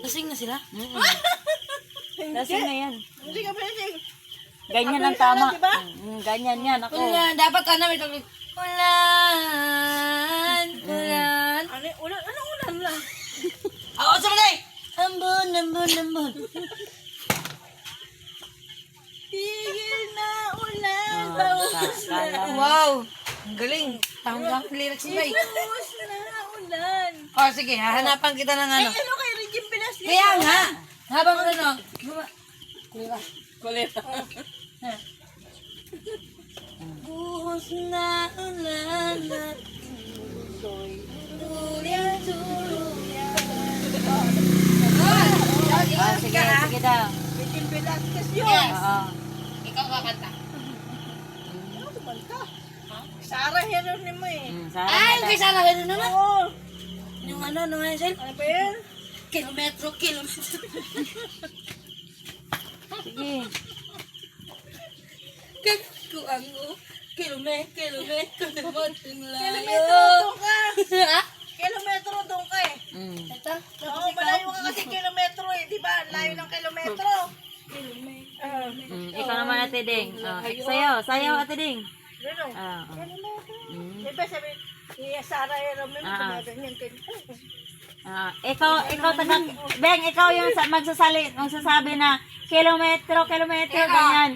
Lasing na sila? Lasing na yan. Hindi ka pwedeng. Ganyan ang tama. diba? Ganyan yan ako. Ulan. Dapat ka na may tawag. Ulan. Ulan. Ano, ulan, ano ulan lang? Ako sa mga Ambon, ambon, ambon. Tigil na ulan. Ah, Bawas mo. Wow. Ang galing. Tama ang lyrics mo eh. Bawas na ulan. Oh, sige. Hahanapan kita ng Ay, ano. ano kay Regine Velasquez? Kaya nga. Habang ano. buma- Kulita. Buhos na ulan at tuluyan, tuluyan. Ah, sige, sige daw. Regine Velasquez yun. Yes. Ikaw kakanta. Ano kumanta? Sarah Geronimo eh. Mm, Sarah Ay, na kay Sarah Heron na. Oo. Yung ano, ano nga yun? Ano ba yan? Kilometro, kilometro. Sige. Kagkuan mo. Kilometro, kilometro. Dumating layo. Kilometro doon ka. Ha? Kilometro doon ka eh. Mm. Ito? Oo, malayo ka kasi kilometro eh. Di ba? Layo ng kilometro. Ah, Mm, ikaw naman ate Ding. Oh, sayaw, sayaw ate Ding. Ano? Ah, oh. Mm. Di ba sabi, si Sarah Geronimo, Ah. gumaganyan kayo. Ah, ikaw, ikaw taga, Beng, ikaw yung sa, magsasali, magsasabi na kilometro, kilometro, ganyan.